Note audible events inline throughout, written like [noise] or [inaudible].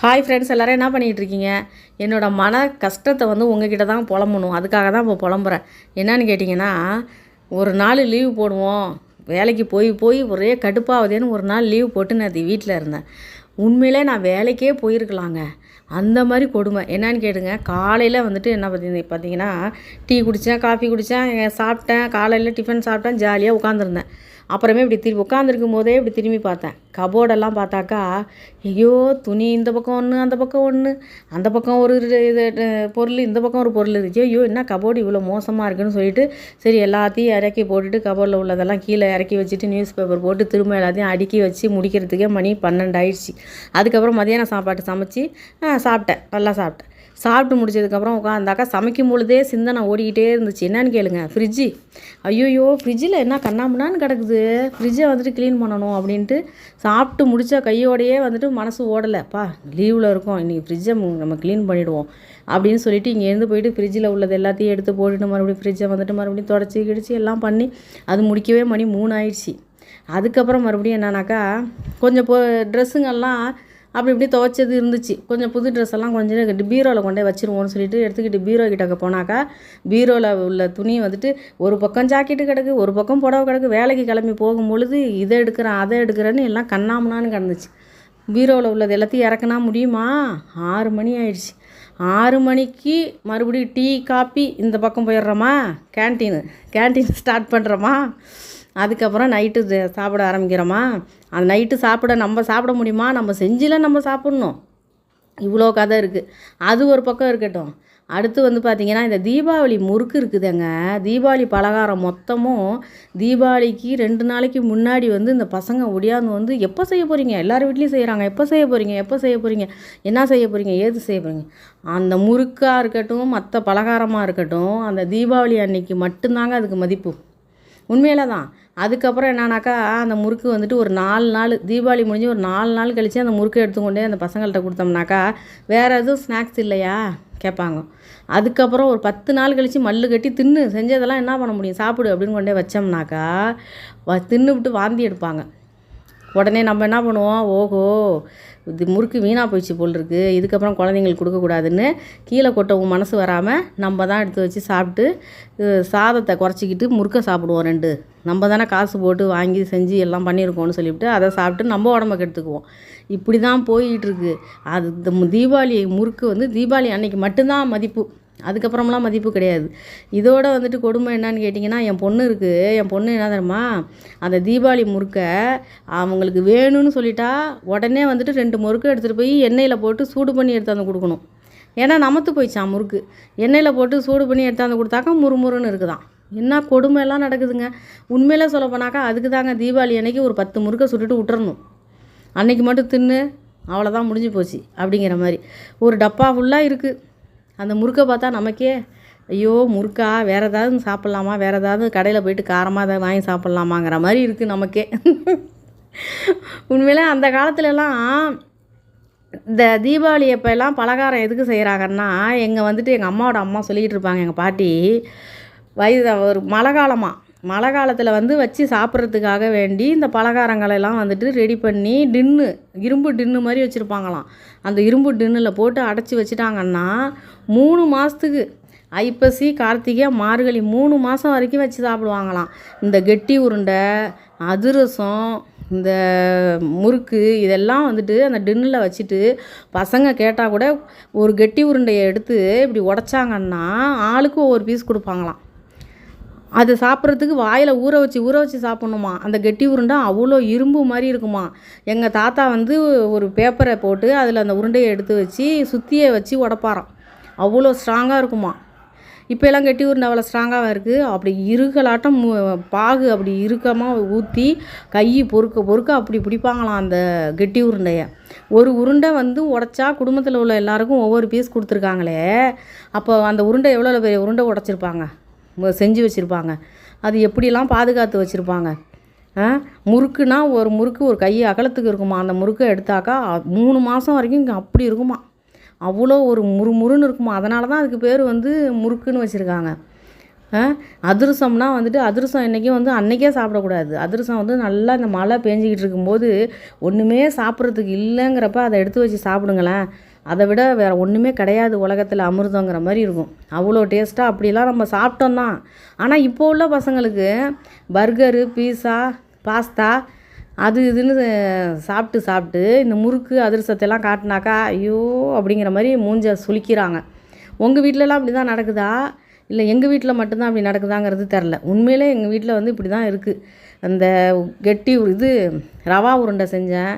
Hi friends எல்லோரும் என்ன பண்ணிகிட்ருக்கீங்க? என்னோடய என்னோட மன கஷ்டத்தை வந்து உங்ககிட்ட தான் புலம்பணும். அதுக்காக தான் இப்போ புலம்புறேன். என்னன்னு கேட்டிங்கன்னா ஒரு நாள் லீவு போடுவோம். வேலைக்கு போய் போய் ஒரே கடுப்பாகுதேன்னு ஒரு நாள் லீவ் போட்டு நான் வீட்டில் இருந்தேன். உண்மையிலே நான் வேலைக்கே போயிருக்கலாங்க. அந்த மாதிரி கொடுமை. என்னன்னு கேட்டுங்க காலையில் வந்துட்டு என்ன பார்த்தீங்க பார்த்தீங்கன்னா டீ குடித்தேன் காஃபி குடித்தேன் சாப்பிட்டேன் காலையில் டிஃபன் சாப்பிட்டேன் ஜாலியாக உட்காந்துருந்தேன் அப்புறமே இப்படி திரும்பி உட்காந்துருக்கும் போதே இப்படி திரும்பி பார்த்தேன். கபோர்டெல்லாம் பார்த்தாக்கா ஐயோ துணி இந்த பக்கம் ஒன்று அந்த பக்கம் ஒன்று அந்த பக்கம் ஒரு இது பொருள் இந்த பக்கம் ஒரு பொருள் இருந்துச்சு. ஐயோ என்ன கபோர்டு இவ்வளோ மோசமாக இருக்குன்னு சொல்லிட்டு சரி எல்லாத்தையும் இறக்கி போட்டுட்டு கபோர்டில் உள்ளதெல்லாம் கீழே இறக்கி வச்சுட்டு நியூஸ் பேப்பர் போட்டு திரும்ப எல்லாத்தையும் அடுக்கி வச்சு முடிக்கிறதுக்கே மணி பன்னெண்டு ஆயிடுச்சு அதுக்கப்புறம் மதியானம் சாப்பாட்டு சமைச்சு சாப்பிட்டேன். நல்லா சாப்பிட்டேன். சாப்பிட்டு முடிச்சதுக்கப்புறம் உட்காந்தாக்கா சமைக்கும் பொழுதே சிந்தனை ஓடிக்கிட்டே இருந்துச்சு. என்னன்னு கேளுங்க. ஃப்ரிட்ஜு ஐயோயோ ஃப்ரிட்ஜில் என்ன கண்ணாமண்ணான்னு கிடக்குது. ஃப்ரிட்ஜை வந்துட்டு க்ளீன் பண்ணணும் அப்படின்ட்டு சாப்பிட்டு முடித்த கையோடையே வந்துட்டு மனசு ஓடலைப்பா லீவில் இருக்கோம். இன்றைக்கி ஃப்ரிட்ஜை நம்ம க்ளீன் பண்ணிவிடுவோம் அப்படின்னு சொல்லிட்டு இங்கேருந்து போயிட்டு ஃப்ரிட்ஜில் உள்ளது எல்லாத்தையும் எடுத்து போட்டுட்டு மறுபடியும் ஃப்ரிட்ஜை வந்துட்டு மறுபடியும் தொடச்சி கிடிச்சி எல்லாம் பண்ணி அது முடிக்கவே மணி மூணு ஆயிடுச்சு அதுக்கப்புறம் மறுபடியும் என்னன்னாக்கா கொஞ்சம் போ ட்ரெஸ்ஸுங்கெல்லாம் அப்படி இப்படி துவைச்சது இருந்துச்சு. கொஞ்சம் புது ட்ரெஸ் எல்லாம் கொஞ்சம் பீரோவில் கொண்டே வச்சுருவோம்னு சொல்லிட்டு எடுத்துக்கிட்டு பீரோ கிட்டக்க போனாக்கா பீரோவில் உள்ள துணி வந்துட்டு ஒரு பக்கம் ஜாக்கெட்டு கிடக்கு ஒரு பக்கம் புடவை கிடக்கு. வேலைக்கு கிளம்பி போகும் பொழுது இதை எடுக்கிறேன் அதை எடுக்கிறேன்னு எல்லாம் கண்ணாமனான்னு கிடந்துச்சு. பீரோவில் உள்ளது எல்லாத்தையும் இறக்குனா முடியுமா? ஆறு மணி ஆயிடுச்சு. ஆறு மணிக்கு மறுபடியும் டீ காப்பி இந்த பக்கம் போயிடுறோமா? கேன்டீனு கேன்டீன் ஸ்டார்ட் பண்ணுறோமா அதுக்கப்புறம் நைட்டு சாப்பிட ஆரம்பிக்கிறோமா? அந்த நைட்டு சாப்பிட நம்ம சாப்பிட முடியுமா? நம்ம செஞ்சிலாம் நம்ம சாப்பிட்ணும். இவ்வளோ கதை இருக்குது அது ஒரு பக்கம் இருக்கட்டும். அடுத்து வந்து பார்த்திங்கன்னா இந்த தீபாவளி முறுக்கு இருக்குதுங்க. தீபாவளி பலகாரம் மொத்தமும் தீபாவளிக்கு ரெண்டு நாளைக்கு முன்னாடி வந்து இந்த பசங்க ஒடியாந்து வந்து எப்போ செய்ய போகிறீங்க எல்லார் வீட்லேயும் செய்கிறாங்க எப்போ செய்ய போகிறீங்க எப்போ செய்ய போகிறீங்க என்ன செய்ய போகிறீங்க ஏது செய்ய போகிறீங்க அந்த முறுக்காக இருக்கட்டும் மற்ற பலகாரமாக இருக்கட்டும் அந்த தீபாவளி அன்னைக்கு மட்டும்தாங்க அதுக்கு மதிப்பு. உண்மையில தான் அதுக்கப்புறம் என்னன்னாக்கா அந்த முறுக்கு வந்துட்டு ஒரு நாலு நாள் தீபாவளி முடிஞ்சு ஒரு நாலு நாள் கழித்து அந்த முறுக்கை எடுத்துக்கொண்டே அந்த பசங்கள்கிட்ட கொடுத்தோம்னாக்கா வேறு எதுவும் ஸ்நாக்ஸ் இல்லையா? கேட்பாங்க. அதுக்கப்புறம் ஒரு பத்து நாள் கழித்து மல்லு கட்டி தின்னு செஞ்சதெல்லாம் என்ன பண்ண முடியும்? சாப்பிடு அப்படின்னு கொண்டே வச்சோம்னாக்கா வ தின்னுவிட்டு வாந்தி எடுப்பாங்க. உடனே நம்ம என்ன பண்ணுவோம்? ஓஹோ இது முறுக்கு வீணாக போயிடுச்சு போல் இருக்குது இதுக்கப்புறம் குழந்தைங்களுக்கு கொடுக்கக்கூடாதுன்னு கீழே கொட்டவும் மனசு வராமல் நம்ம தான் எடுத்து வச்சு சாப்பிட்டு சாதத்தை குறைச்சிக்கிட்டு முறுக்கை சாப்பிடுவோம் ரெண்டு. நம்ம தானே காசு போட்டு வாங்கி செஞ்சு எல்லாம் பண்ணியிருக்கோம்னு சொல்லிவிட்டு அதை சாப்பிட்டு நம்ம உடம்புக்கு கெடுத்துக்குவோம். இப்படி தான் போயிட்டுருக்கு அது இந்த தீபாவளி முறுக்கு வந்து தீபாவளி அன்னைக்கு மட்டும்தான் மதிப்பு. அதுக்கப்புறம்லாம் மதிப்பு கிடையாது. இதோட வந்துட்டு கொடுமை என்னன்னு கேட்டிங்கன்னா என் பொண்ணு இருக்குது என் பொண்ணு என்ன தெரியுமா? அந்த தீபாவளி முறுக்கை அவங்களுக்கு வேணும்னு சொல்லிட்டா உடனே வந்துட்டு ரெண்டு முறுக்கு எடுத்துகிட்டு போய் எண்ணெயில் போட்டு சூடு பண்ணி எடுத்தாந்து கொடுக்கணும். ஏன்னா நமத்து போயிடுச்சான் முறுக்கு? எண்ணெயில் போட்டு சூடு பண்ணி எடுத்தாந்து கொடுத்தாக்கா முறுமுறுன்னு இருக்குதான். என்ன கொடுமையெல்லாம் நடக்குதுங்க? உண்மையிலே சொல்ல போனாக்கா அதுக்கு தாங்க தீபாவளி அன்னைக்கு ஒரு பத்து முறுக்கை சுட்டுட்டு விட்டுறணும். அன்னைக்கு மட்டும் தின்னு அவ்வளோதான் முடிஞ்சு போச்சு அப்படிங்கிற மாதிரி. ஒரு டப்பா ஃபுல்லாக இருக்குது அந்த முறுக்கை பார்த்தா நமக்கே ஐயோ முறுக்கா வேறு ஏதாவது சாப்பிட்லாமா? வேறு ஏதாவது கடையில் போயிட்டு காரமாக ஏதாவது வாங்கி சாப்பிட்லாமாங்கிற மாதிரி இருக்குது நமக்கே. உண்மையிலே அந்த காலத்துலலாம் இந்த தீபாவளி அப்போல்லாம் பலகாரம் எதுக்கு செய்கிறாங்கன்னா எங்கள் வந்துட்டு எங்கள் அம்மாவோட அம்மா சொல்லிக்கிட்டு இருப்பாங்க எங்கள் பாட்டி வயது ஒரு மழை காலமாக மழை காலத்தில் வந்து வச்சு சாப்பிட்றதுக்காக வேண்டி இந்த பலகாரங்களெல்லாம் வந்துட்டு ரெடி பண்ணி டின்னு இரும்பு டின்னு மாதிரி வச்சுருப்பாங்களாம். அந்த இரும்பு டின்னில் போட்டு அடைச்சி வச்சுட்டாங்கன்னா மூணு மாதத்துக்கு ஐப்பசி கார்த்திகை மார்கழி மூணு மாதம் வரைக்கும் வச்சு சாப்பிடுவாங்களாம். இந்த கெட்டி உருண்டை அதிரசம் இந்த முறுக்கு இதெல்லாம் வந்துட்டு அந்த டின்னில் வச்சுட்டு பசங்க கேட்டால் கூட ஒரு கெட்டி உருண்டையை எடுத்து இப்படி உடச்சாங்கன்னா ஆளுக்கு ஒவ்வொரு பீஸ் கொடுப்பாங்களாம். அது சாப்பிட்றதுக்கு வாயில் ஊற வச்சு ஊற வச்சு சாப்பிட்ணுமா? அந்த கெட்டி உருண்டை அவ்வளோ இரும்பு மாதிரி இருக்குமா? எங்கள் தாத்தா வந்து ஒரு பேப்பரை போட்டு அதில் அந்த உருண்டையை எடுத்து வச்சு சுத்தியை வச்சு உடப்பாராம். அவ்வளோ ஸ்ட்ராங்காக இருக்குமா? இப்போ எல்லாம் கெட்டி உருண்டை அவ்வளோ ஸ்ட்ராங்காக இருக்குது அப்படி இருக்கலாட்டம் மு- பாகு அப்படி இறுக்கமாக ஊற்றி கை பொறுக்க பொறுக்க அப்படி பிடிப்பாங்களாம் அந்த கெட்டி உருண்டையை. ஒரு உருண்டை வந்து உடச்சா குடும்பத்தில் உள்ள எல்லாருக்கும் ஒவ்வொரு பீஸ் கொடுத்துருக்காங்களே. அப்போ அந்த உருண்டை எவ்வளோ பெரிய உருண்டை உடச்சிருப்பாங்க? செஞ்சு வச்சுருப்பாங்க. அது எப்படிலாம் பாதுகாத்து வச்சுருப்பாங்க? முறுக்குனா ஒரு முறுக்கு ஒரு கை அகலத்துக்கு இருக்குமா? அந்த முறுக்கை எடுத்தாக்கா மூணு மாதம் வரைக்கும் இங்கே அப்படி இருக்குமா? அவ்வளோ ஒரு முறு முறுன்னு இருக்குமா? அதனால தான் அதுக்கு பேர் வந்து முறுக்குன்னு வச்சுருக்காங்க. அதிரசம்னா வந்துட்டு அதிரசம் என்றைக்கும் வந்து அன்றைக்கே சாப்பிடக்கூடாது. அதிரசம் வந்து நல்லா இந்த மழை பேஞ்சிக்கிட்டு இருக்கும்போது ஒன்றுமே சாப்பிட்றதுக்கு இல்லைங்கிறப்ப அதை எடுத்து வச்சு சாப்பிடுங்களேன். அதை விட வேறு ஒன்றுமே கிடையாது உலகத்தில் அமிர்தங்கிற மாதிரி இருக்கும். அவ்வளோ டேஸ்ட்டாக அப்படிலாம் நம்ம சாப்பிட்டோம் தான் ஆனால் இப்போ உள்ள பசங்களுக்கு பர்கரு பீஸா பாஸ்தா அது இதுன்னு சாப்பிட்டு சாப்பிட்டு இந்த முறுக்கு அதிரசத்தையெல்லாம் காட்டினாக்கா ஐயோ அப்படிங்கிற மாதிரி மூஞ்ச சுளிக்கிறாங்க. உங்கள் வீட்டிலலாம் அப்படி தான் நடக்குதா? இல்லை எங்கள் வீட்டில் மட்டும்தான் அப்படி நடக்குதாங்கிறது தெரில உண்மையிலே எங்கள் வீட்டில் வந்து இப்படி தான் இருக்குது அந்த கெட்டி இது ரவா உருண்டை செஞ்சேன்.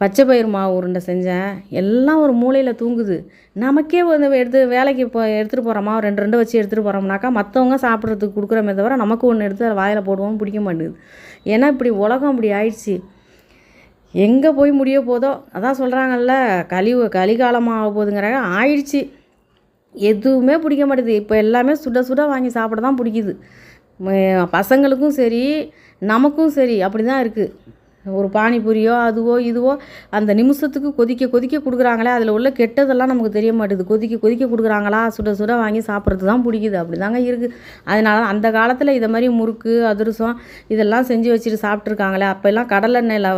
பச்சை பயிறு மாவு உருண்டை செஞ்சேன். எல்லாம் ஒரு மூலையில் தூங்குது. நமக்கே வந்து எடுத்து வேலைக்கு இப்போ எடுத்துகிட்டு போகிறோமா ரெண்டு ரெண்டு வச்சு எடுத்துகிட்டு போகிறோம்னாக்கா மற்றவங்க சாப்பிட்றதுக்கு கொடுக்குறமே தவிர நமக்கு ஒன்று எடுத்து அதை வாயில் போடுவோம் பிடிக்க மாட்டேங்குது. ஏன்னா இப்படி உலகம் இப்படி ஆயிடுச்சு. எங்கே போய் முடிய போதோ அதான் சொல்கிறாங்கல்ல கலி கலிகாலமாக போகுதுங்கிறாங்க ஆயிடுச்சு. எதுவுமே பிடிக்க மாட்டேது இப்போ எல்லாமே சுட சுட வாங்கி சாப்பிட தான் பிடிக்குது பசங்களுக்கும் சரி நமக்கும் சரி அப்படி தான் இருக்குது ஒரு பானிபூரியோ அதுவோ இதுவோ அந்த நிமிஷத்துக்கு கொதிக்க கொதிக்க கொடுக்குறாங்களே அதில் உள்ள கெட்டதெல்லாம் நமக்கு தெரிய மாட்டேது. கொதிக்க கொதிக்க கொடுக்குறாங்களா சுட சுட வாங்கி சாப்பிட்றது தான் பிடிக்குது. அப்படி தாங்க இருக்குது அதனால அந்த காலத்தில் இதை மாதிரி முறுக்கு அதிரசம் இதெல்லாம் செஞ்சு வச்சுட்டு சாப்பிட்ருக்காங்களே அப்போல்லாம் கடலெண்ணெயில்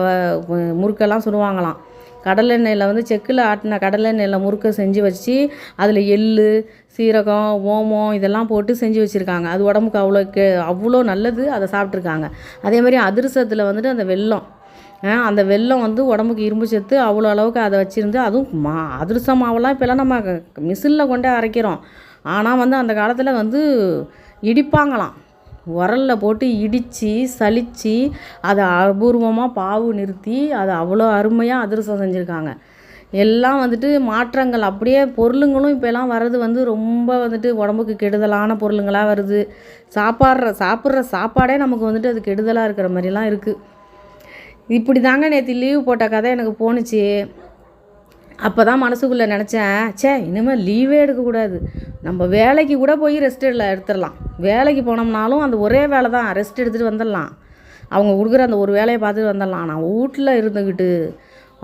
முறுக்கெல்லாம் சுடுவாங்களாம் கடலெண்ணெயில் வந்து செக்கில் ஆட்டின கடலெண்ணெயில் முறுக்கை செஞ்சு வச்சு அதில் எள் சீரகம் ஓமம் இதெல்லாம் போட்டு செஞ்சு வச்சுருக்காங்க. அது உடம்புக்கு அவ்வளோ கே அவ்வளோ நல்லது அதை சாப்பிட்ருக்காங்க அதே மாதிரி அதிரசத்தில் வந்துட்டு அந்த வெல்லம் அந்த வெல்லம் வந்து உடம்புக்கு இரும்பு சத்து அவ்வளோ அளவுக்கு அதை வச்சுருந்து அதுவும் மா அதிரச மாவெல்லாம் இப்போல்லாம் நம்ம மிஷினில் கொண்டே அரைக்கிறோம். ஆனால் வந்து அந்த காலத்தில் வந்து இடிப்பாங்களாம். உரலில் போட்டு இடித்து சலித்து அதை அபூர்வமாக பாவு நிறுத்தி அதை அவ்வளோ அருமையாக அதிரசம் செஞ்சுருக்காங்க. எல்லாம் வந்துட்டு மாற்றங்கள் அப்படியே பொருளுங்களும் இப்போலாம் வர்றது வந்து ரொம்ப வந்துட்டு உடம்புக்கு கெடுதலான பொருளுங்களாக வருது. சாப்பாடுற சாப்பிட்ற சாப்பாடே நமக்கு வந்துட்டு அது கெடுதலாக இருக்கிற மாதிரிலாம் இருக்குது இப்படி தாங்க நேற்று லீவு போட்ட கதை எனக்கு போணுச்சு. அப்போ தான் மனசுக்குள்ளே நினச்சேன் ச்சே இனிமேல் லீவே எடுக்கக்கூடாது நம்ம வேலைக்கு கூட போய் ரெஸ்ட் இல்லை எடுத்துடலாம். வேலைக்கு போனோம்னாலும் அந்த ஒரே வேலை தான் ரெஸ்ட் எடுத்துகிட்டு வந்துடலாம். அவங்க கொடுக்குற அந்த ஒரு வேலையை பார்த்துட்டு வந்துடலாம். நான் வீட்டில் இருந்துக்கிட்டு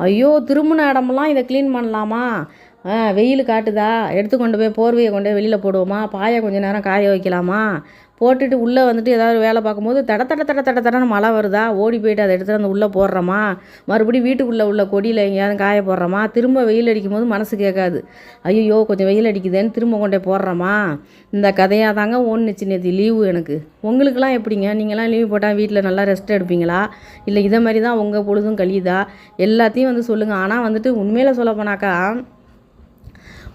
ஐயோ திரும்பின இடமெல்லாம் இதை க்ளீன் பண்ணலாமா? ஆ வெயில் காட்டுதா? எடுத்து கொண்டு போய் போர்வையை கொண்டு போய் வெளியில் போடுவோமா? பாயை கொஞ்சம் நேரம் காய வைக்கலாமா? போட்டுட்டு உள்ளே வந்துட்டு ஏதாவது வேலை பார்க்கும்போது தட தட தட தட தடன்னு மழை வருதா? ஓடி போயிட்டு அதை எடுத்துகிட்டு வந்து உள்ளே போடுறோமா? மறுபடியும் வீட்டுக்குள்ளே உள்ள கொடியில் எங்கேயாவது காய போடுறோமா? திரும்ப வெயில் அடிக்கும்போது மனசு கேட்காது. ஐயோ கொஞ்சம் வெயில் அடிக்குதேன்னு திரும்ப கொண்டே போடுறோமா? இந்த கதையாக தாங்க ஒன்றுச்சு நேற்று லீவு எனக்கு. உங்களுக்கெல்லாம் எப்படிங்க? நீங்களாம் லீவு போட்டால் வீட்டில் நல்லா ரெஸ்ட் எடுப்பீங்களா? இல்லை இதை மாதிரி தான் உங்கள் பொழுதும் கழியுதா? எல்லாத்தையும் வந்து சொல்லுங்கள் ஆனால் வந்துட்டு உண்மையில் சொல்ல போனாக்கா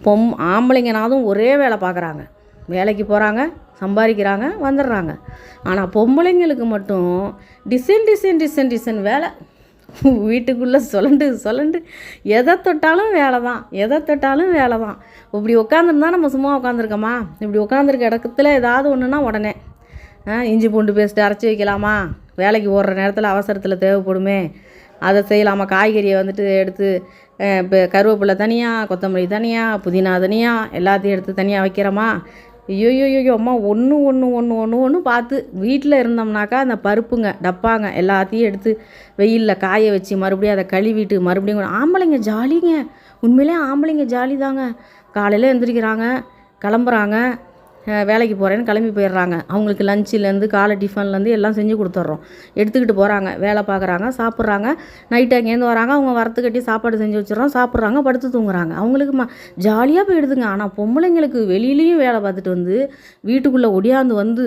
பொம் ஆம்பளைங்கனாதும் ஒரே வேலை பார்க்குறாங்க. வேலைக்கு போகிறாங்க சம்பாதிக்கிறாங்க வந்துடுறாங்க. ஆனால் பொம்பளைங்களுக்கு மட்டும் டிசைன் டிசைன் டிசைன் டிசைன் வேலை. வீட்டுக்குள்ளே சொல்லண்டு சொல்லண்டு. எதை தொட்டாலும் வேலை தான் எதை தொட்டாலும் வேலை தான் இப்படி உட்காந்துருந்தா நம்ம சும்மா உட்காந்துருக்கோமா இப்படி உட்காந்துருக்க இடத்துல ஏதாவது ஒன்றுனா உடனே இஞ்சி பூண்டு பேஸ்ட்டு அரைச்சி வைக்கலாமா? வேலைக்கு ஓடுற நேரத்தில் அவசரத்தில் தேவைப்படுமே. அதை செய்யலாமா? காய்கறியை வந்துட்டு எடுத்து இப்போ கருவேப்பிலை தனியாக கொத்தமல்லி தனியாக புதினா தனியாக எல்லாத்தையும் எடுத்து தனியாக வைக்கிறோமா? ஐயோயோயோ அம்மா ஒன்று ஒன்று ஒன்று ஒன்று ஒன்று பார்த்து வீட்டில் இருந்தோம்னாக்கா அந்த பருப்புங்க டப்பாங்க எல்லாத்தையும் எடுத்து வெயிலில் காய வச்சு மறுபடியும் அதை கழுவிட்டு மறுபடியும் ஆம்பளைங்க ஜாலிங்க. உண்மையிலே ஆம்பளைங்க ஜாலி தாங்க காலையில் எழுந்திரிக்கிறாங்க கிளம்புறாங்க. வேலைக்கு போகிறேன்னு கிளம்பி போயிடுறாங்க. அவங்களுக்கு லஞ்சிலேருந்து காலை டிஃபன்லேருந்து எல்லாம் செஞ்சு கொடுத்துட்றோம். எடுத்துக்கிட்டு போகிறாங்க வேலை பார்க்குறாங்க சாப்பிட்றாங்க. நைட்டு அங்கேருந்து வராங்க. அவங்க வரத்து கட்டி சாப்பாடு செஞ்சு வச்சிடறோம். சாப்பிட்றாங்க படுத்து தூங்குறாங்க. அவங்களுக்கு ம ஜாலியாக போயிடுதுங்க. ஆனால் பொம்பளைங்களுக்கு வெளியிலையும் வேலை பார்த்துட்டு வந்து வீட்டுக்குள்ளே ஒடியாந்து வந்து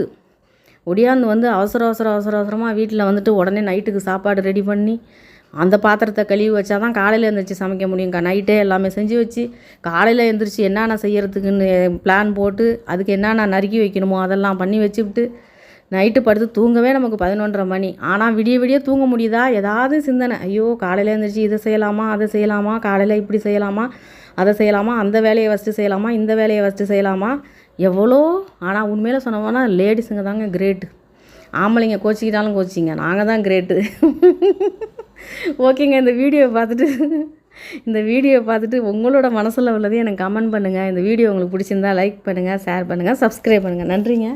ஒடியாந்து வந்து அவசர அவசர அவசர அவசரமாக வீட்டில் வந்துட்டு உடனே நைட்டுக்கு சாப்பாடு ரெடி பண்ணி அந்த பாத்திரத்தை கழுவி வச்சா தான் காலையில் எழுந்திரிச்சு சமைக்க முடியும்க்கா. நைட்டே எல்லாமே செஞ்சு வச்சு காலையில் எழுந்திரிச்சு என்னென்ன செய்கிறதுக்குன்னு பிளான் போட்டு அதுக்கு என்னென்ன நறுக்கி வைக்கணுமோ அதெல்லாம் பண்ணி வச்சுக்கிட்டு நைட்டு படுத்து தூங்கவே நமக்கு பதினொன்றரை மணி. ஆனால் விடிய விடிய தூங்க முடியுதா? ஏதாவது சிந்தனை. ஐயோ காலையில் எழுந்திரிச்சு இதை செய்யலாமா அதை செய்யலாமா காலையில் இப்படி செய்யலாமா அதை செய்யலாமா அந்த வேலையை ஃபஸ்ட்டு செய்யலாமா இந்த வேலையை ஃபஸ்ட்டு செய்யலாமா? எவ்வளோ? ஆனால் உண்மையில் சொன்னோம்னா லேடிஸுங்க தாங்க கிரேட்டு ஆம்பளைங்க கோச்சிக்கிட்டாலும் கோச்சிங்க. நாங்கள் தான் கிரேட்டு [laughs] ஓகேங்க இந்த வீடியோவை பார்த்துட்டு இந்த வீடியோவை பார்த்துட்டு உங்களோட மனசில் உள்ளதையும் எனக்கு கமெண்ட் பண்ணுங்கள் இந்த வீடியோ உங்களுக்கு பிடிச்சிருந்தா லைக் பண்ணுங்கள் ஷேர் பண்ணுங்கள் சப்ஸ்கிரைப் பண்ணுங்கள் நன்றிங்க.